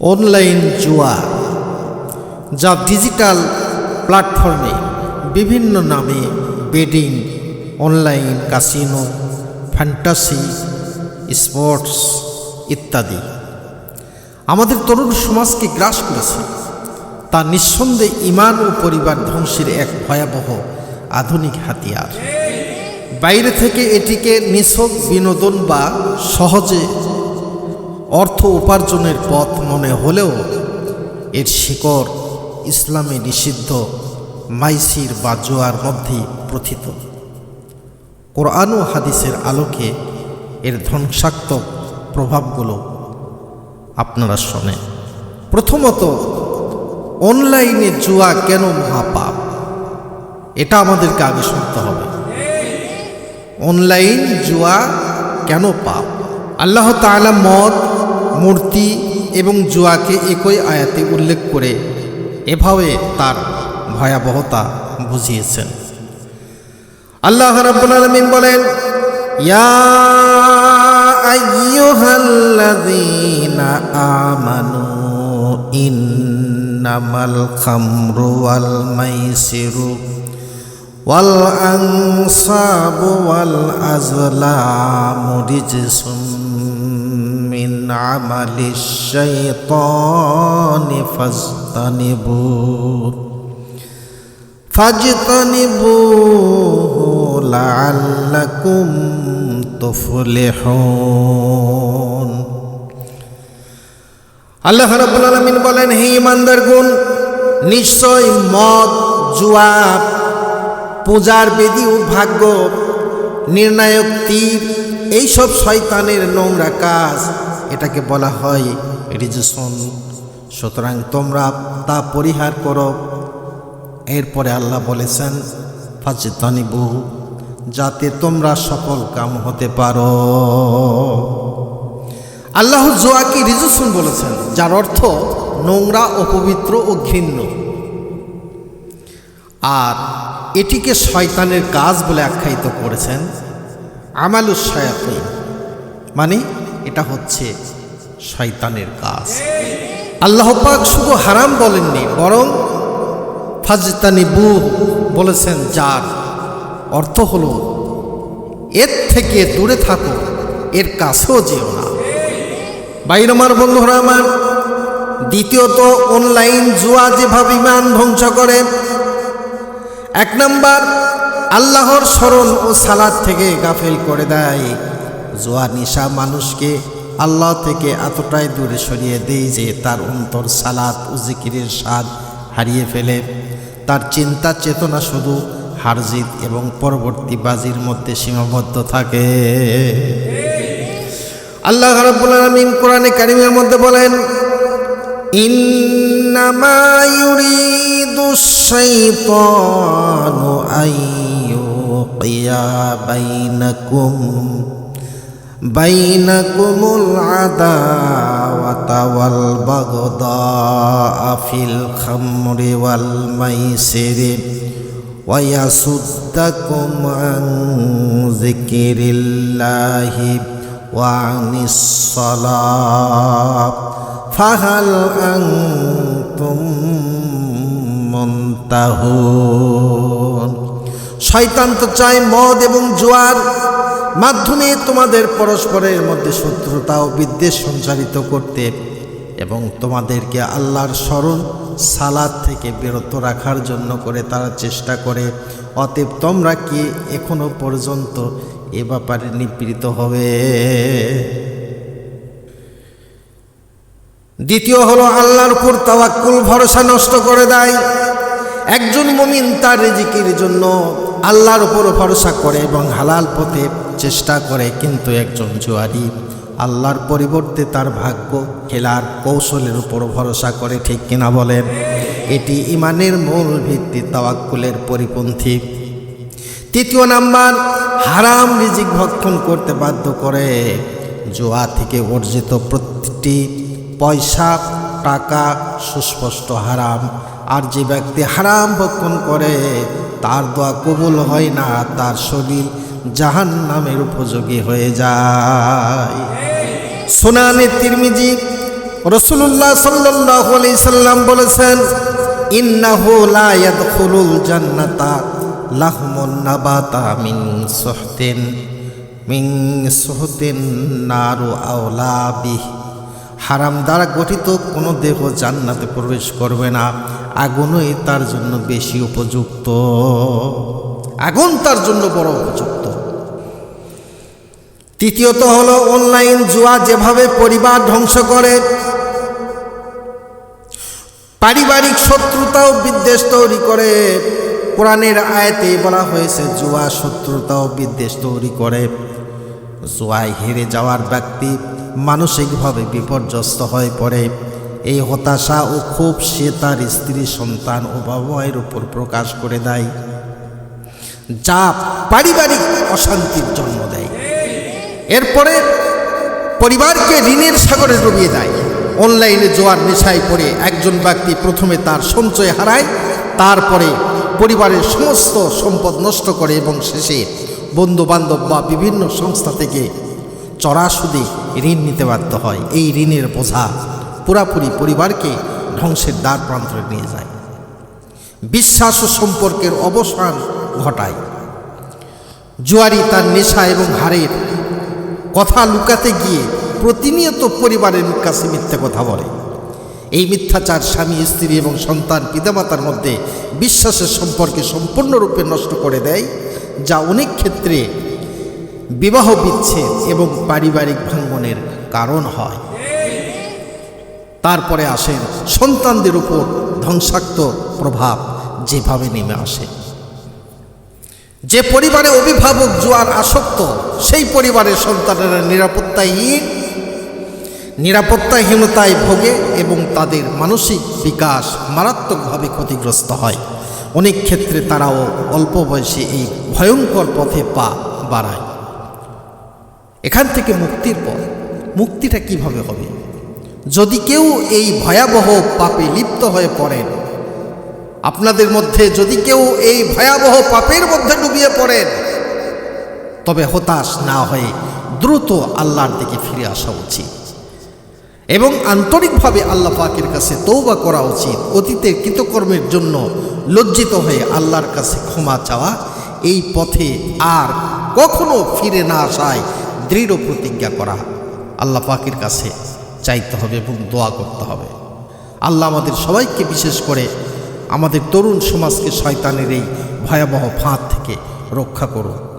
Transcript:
Online জুয়া, যা digital প্ল্যাটফর্মে বিভিন্ন নামে betting online casino fantasy sports ইত্যাদি। আমাদের তরুণ সমাজকে গ্রাস করেছে। তা নিঃসন্দেহে ইমান ও পরিবার ধ্বংসের এক ভয়াবহ আধুনিক হাতিয়ার। বাইরে থেকে এটিকে নিছক বিনোদন বা সহজে অর্থ উপার্জনের পথ মনে হলেও এর শিকড় ইসলামে নিষিদ্ধ, মাইসির বা জোয়ার মধ্যেই প্রথিত। কোরআন ও হাদিসের আলোকে এর ধ্বংসাত্মক প্রভাবগুলো আপনারা শোনেন। প্রথমত, অনলাইনে জুয়া কেন মহাপাপ? এটা আমাদেরকে আগে শুনতে হবে। অনলাইন জুয়া কেন পাপ? আল্লাহ তাআলা মদ মূর্তি এবং জুয়াকে একই আয়াতে উল্লেখ করে এভাবে তার ভয়াবহতা বুঝিয়েছেন। আল্লাহ রাব্বুল আলামিন বলেন, ইয়া আইয়ুহাল্লাযীনা আমানু ওয়াল মাইসিরু ওয়াল আনসাবু ওয়াল আমালিশ শাইতানি ফাজতানিবু ফাজতানিবুহু লাআল্লাকুম তুফলিহুন। আল্লাহ রাব্বুল আলামিন বলেন, হে ইমানদার গুণ, নিশ্চয় মদ জুয়া পূজার বেদি ও ভাগ্য, নির্ণায়ক তীর, এইসব শয়তানের নোংরা কাজ এটাকে বলা হয় রিজসন। সুতরাং তোমরা তা পরিহার করো। এরপরে আল্লাহ বলেছেন, ফাজিতানিবু, যাতে তোমরা সফল কাম হতে পারো। আল্লাহ জোয়াকে রিজসন বলেছেন, যার অর্থ নোংরা, অপবিত্র ও ঘৃণ্য। আর এটিকে শয়তানের কাজ বলে আখ্যায়িত করেছেন, আমালুস মানে এটা হচ্ছে শয়তানের কাজ। আল্লাহ পাক শুধু হারাম বলেননি, বরং ফাজতানি বু বলেছেন, যার অর্থ হল, এর থেকে দূরে থাকো, এর কাছেও যেও না। বাইর আমার বন্ধুরা আমার, দ্বিতীয়ত অনলাইন জুয়া যেভাবে ইমান ধ্বংস করে, এক নাম্বার আল্লাহর স্মরণ ও সালাদ থেকে গাফেল করে দেয়। জোয়া নিশা মানুষকে আল্লাহ থেকে এতটাই দূরে সরিয়ে দেয় যে তার অন্তর সালাদ ও জিকিরের স্বাদ হারিয়ে ফেলে। তার চিন্তা চেতনা শুধু হারজিত এবং পরবর্তী বাজির মধ্যে সীমাবদ্ধ থাকে। আল্লাহ রাব্বুল কোরআনে কারিমের মধ্যে বলেন, ইন্নামা আইয়ুকিয়া বাইনাকুম। বাইনাকুমুল আদাওয়াতা ওয়াল বাগদা ফিল খামরি ওয়াল মাইসিরি ويصدكم عن ذكر الله وعن الصلاة فهل أنتم منتهون শয়তান তো চায় মদ এবং জোয়ার মাধ্যমে তোমাদের পরস্পরের মধ্যে শত্রুতা ও বিদ্বেষ সঞ্চারিত করতে এবং তোমাদেরকে আল্লাহর স্মরণ সালাদ থেকে বিরত রাখার জন্য করে তারা চেষ্টা করে, অতএব তোমরা কি এখনও পর্যন্ত এ ব্যাপারে নিপীড়িত হবে? দ্বিতীয় হলো আল্লাহর উপর তাওয়াক্কুল, ভরসা নষ্ট করে দেয়। একজন মুমিন তার রিজিকের জন্য আল্লাহর উপর ভরসা করে এবং হালাল পথে চেষ্টা করে কিন্তু একজন জুয়ারি আল্লাহর পরিবর্তে তার ভাগ্য খেলার কৌশলের উপর ভরসা করে, ঠিক কিনা বলেন? এটি ইমানের মূল ভিত্তি, তাওয়াক্কুলের পরিপন্থী। তৃতীয় নাম্বার, হারাম রিজিক ভক্ষণ করতে বাধ্য করে। জোয়া থেকে অর্জিত প্রতিটি পয়সা, টাকা সুস্পষ্ট হারাম। আর যে ব্যক্তি হারাম ভক্ষণ করে, তার দোয়া কবুল হয় না, তার শরীর জাহান নামের উপযোগী হয়ে যায়। সোনানে তিরমিজি রসুল্লাহ সাল্লাহ সাল্লাম বলেছেন জান্নাতা মিন হারাম দ্বারা গঠিত কোনো দেহ জান্নাতে প্রবেশ করবে না। আগুনই তার জন্য বেশি উপযুক্ত। আগুন তার জন্য বড় উপযুক্ত। তৃতীয়ত হলো অনলাইন জুয়া যেভাবে পরিবার ধ্বংস করে। পারিবারিক শত্রুতা ও বিদ্বেষ তৈরি করে। কোরআনের আয়াতে বলা হয়েছে, জুয়া শত্রুতা ও বিদ্বেষ তৈরি করে। জুয়ায় হেরে যাওয়ার ব্যক্তি মানসিকভাবে বিপর্যস্ত হয়ে পড়ে। এই হতাশা ও ক্ষোভ সে তার স্ত্রী, সন্তান ও বাবায়ের উপর প্রকাশ করে দেয়, যা পারিবারিক অশান্তির জন্ম দেয়। এরপরে পরিবারকে ঋণের সাগরে ডুবিয়ে দেয়। অনলাইনে জোয়ার নেশায় পড়ে একজন ব্যক্তি প্রথমে তার সঞ্চয় হারায়, তারপরে পরিবারের সমস্ত সম্পদ নষ্ট করে এবং শেষে বন্ধু বান্ধব বা বিভিন্ন সংস্থা থেকে চড়া সুদে ঋণ নিতে বাধ্য হয়। এই ঋণের বোঝা পুরাপুরি পরিবারকে ধ্বংসের দ্বার প্রান্তরে নিয়ে যায়। বিশ্বাস ও সম্পর্কের অবসান ঘটায়। জুয়ারি তার নেশা এবং হারের কথা লুকাতে গিয়ে প্রতিনিয়ত পরিবারের কাছে মিথ্যে কথা বলে। এই মিথ্যাচার স্বামী, স্ত্রী এবং সন্তান পিতামাতার মধ্যে বিশ্বাসের সম্পর্কে সম্পূর্ণরূপে নষ্ট করে দেয়, যা অনেক ক্ষেত্রে বিবাহ বিচ্ছেদ এবং পারিবারিক ভাঙ্গনের কারণ হয়। তারপরে আসেন সন্তানদের উপর ধ্বংসাত্মক প্রভাব যেভাবে নেমে আসে। যে পরিবারে অভিভাবক জোয়ার আসক্ত সেই পরিবারের সন্তানেরা নিরাপত্তাহীন নিরাপত্তাহীনতায় ভোগে এবং তাদের মানসিক বিকাশ মারাত্মকভাবে ক্ষতিগ্রস্ত হয়। অনেক ক্ষেত্রে তারাও অল্প বয়সে এই ভয়ঙ্কর পথে পা বাড়ায়। এখান থেকে মুক্তির পথ। মুক্তিটা কীভাবে হবে? যদি কেউ এই ভয়াবহ পাপে লিপ্ত হয়ে পড়েন, আপনাদের মধ্যে যদি কেউ এই ভয়াবহ পাপের মধ্যে ডুবিয়ে পড়েন তবে হতাশ না হয়ে দ্রুত আল্লাহর দিকে ফিরে আসা উচিত। এবং আন্তরিকভাবে আল্লাহ পাকের কাছে তৌবা করা উচিত। অতীতের কৃতকর্মের জন্য লজ্জিত হয়ে আল্লাহর কাছে ক্ষমা চাওয়া, এই পথে আর কখনো ফিরে না আসায় দৃঢ় প্রতিজ্ঞা করা আল্লাহ পাকের কাছে চাইতে হবে এবং দোয়া করতে হবে। আল্লাহ আমাদের সবাইকে বিশেষ করে আমাদের তরুণ সমাজকে শয়তানের এই ভয়াবহ ফাঁদ থেকে রক্ষা করুন